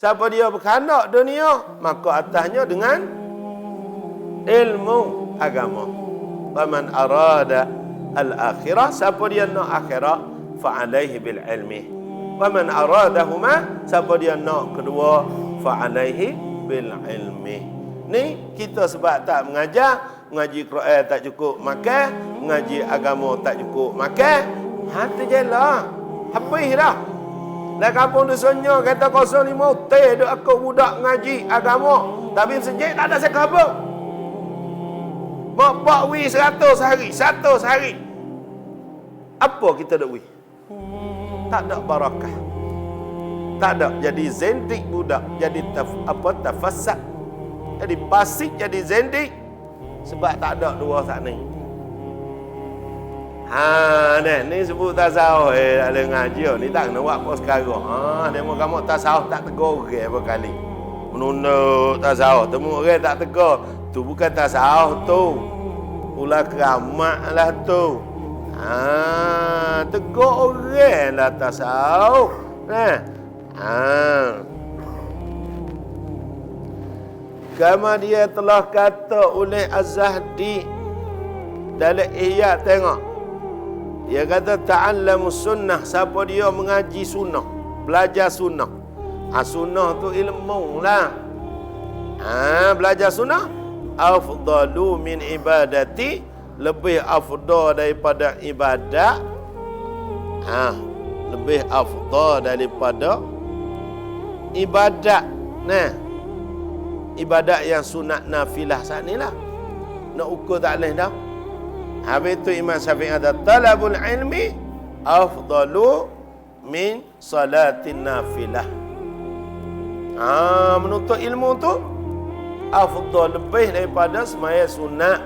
Siapa dia berkehendak dunia, maka atasnya dengan ilmu agama. Faman arada al-akhirah, siapa dia nak akhirat, fa'alaihi bil ilmi. Faman aradahuma, siapa dia nak kedua, fa'alaihi bil ilmi. Ni kita sebab tak mengajar, mengaji Quran tak cukup makan, mengaji agama tak cukup makan. Ha tu jelah. Habis dah. Dalam kampung dusunnya kata 05 teh duk aku budak ngaji agama. Tapi masjid tak ada sekabut. Mak pak wi 100 hari, 100 hari. Apa kita duk wi? Tak ada barakah. Tak ada jadi zendik budak, jadi taf, apa tafassak. Jadi pasik jadi zendik sebab tak ada dua saat ni. Ha, ni, ni sebut tasawuf eh, ada ngaji. Ni tak kena buat apa sekarang. Ha, mau kamu tasawuf tak tegur ke apa kali. Menunduk tasawuf. Temu orang tak tegur. Tu bukan tasawuf tu. Pula keramat lah tu. Ha, tegur orang lah tasawuf. Nah. Ha. Kama dia telah kata oleh Az-Zahdi dalam Ihya tengok dia kata ta'allamu sunnah siapa dia mengaji sunnah, belajar sunnah. Ha, sunnah tu ilmu lah. Ha, belajar sunnah afdalu min ibadati lebih afdal daripada ibadat. Ha, lebih afdal daripada ibadat. Nah. Ibadat yang sunat nafilah saat ni lah. Nak ukur tak boleh dah. Habis itu Imam Syafi'i ada talabul ilmi afdalu min salatin nafilah. Ah, menuntut ilmu tu afdal lebih daripada semaya sunat.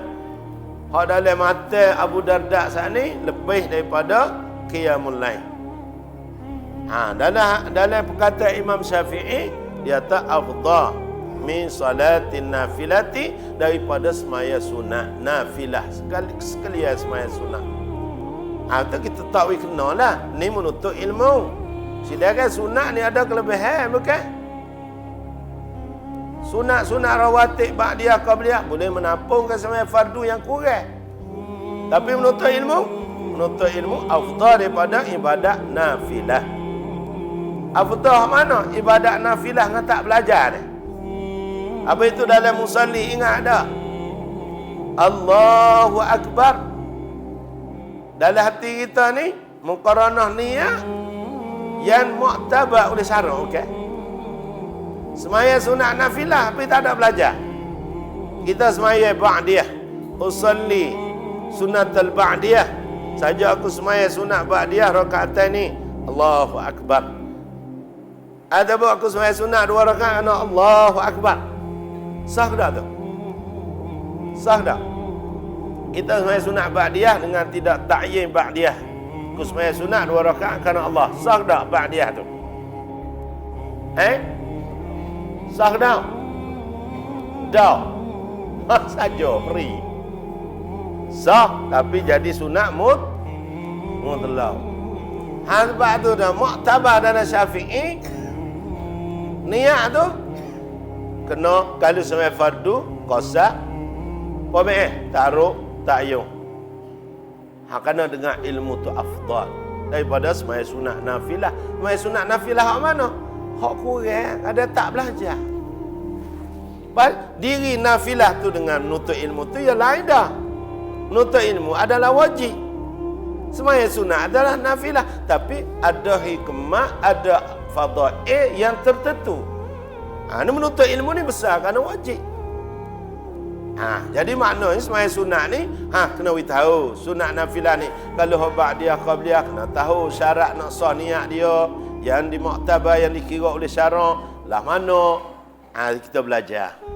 Hak dalam mata Abu Darda saat ni lebih daripada qiyamul lail. Ha, dalam dalam perkataan Imam Syafi'i dia tak afdal min salatin nafilati daripada semaya sunat. Nafilah. Sekali sekalian semaya sunat. Atau kita tahu kena lah. Ni menuntut ilmu. Sedangkan sunat ni ada kelebihan bukan? Sunat-sunat rawatib ba'diyah qabliyah boleh menampungkan semaya fardu yang kurang. Tapi menuntut ilmu? Menuntut ilmu afdal daripada ibadat nafilah. Afdal mana? Ibadat nafilah dengan tak belajar ni apa itu dalam musalli ingat tak? Allahu Akbar. Dalam hati kita ni muqaranah niat yang mu'tabar oleh syara, okey. Semaya sunat nafilah tapi tak ada belajar. Kita semaya ba'diyah. Usalli sunat al-ba'diyah. Saja aku semaya sunat ba'diyah rakaat ni. Allahu Akbar. Ada buat aku semaya sunat dua rakaat Allahu Akbar. Sah tak tu? Sah tak? Kita semaya sunat ba'diyah dengan tidak ta'yin ba'diyah. Aku semaya sunat dua rakaat kerana Allah. Sah tak ba'diyah tu? Eh? Sah tak? Ha, saja, free. Sah, tapi jadi sunat mut. Mutlau. Ha, sebab tu dah. Mu'tabar dan syafi'i. Niat tu kena kalau sampai fardu qasa apa eh taruh ta'yun ha kena dengan ilmu tu afdal. Daripada semaya sunat nafilah. Semaya sunat nafilah hak mana? Hak kurang ada tak belajar. Bal, diri nafilah tu dengan nuntut ilmu tu ya lain dah. Nuntut ilmu adalah wajib. Semaya sunat adalah nafilah. Tapi ada hikmah ada fadail yang tertentu Ha, ini menuntut ilmu ni besar kerana wajib. Ha, jadi maknanya semaya sunat ni, ha, kena we tahu sunat nafilah ni. Kalau hobak dia qabliyah kena tahu syarat nak sah niat dia yang dimuktabar yang dikira oleh syarak lah mana. Ha, kita belajar.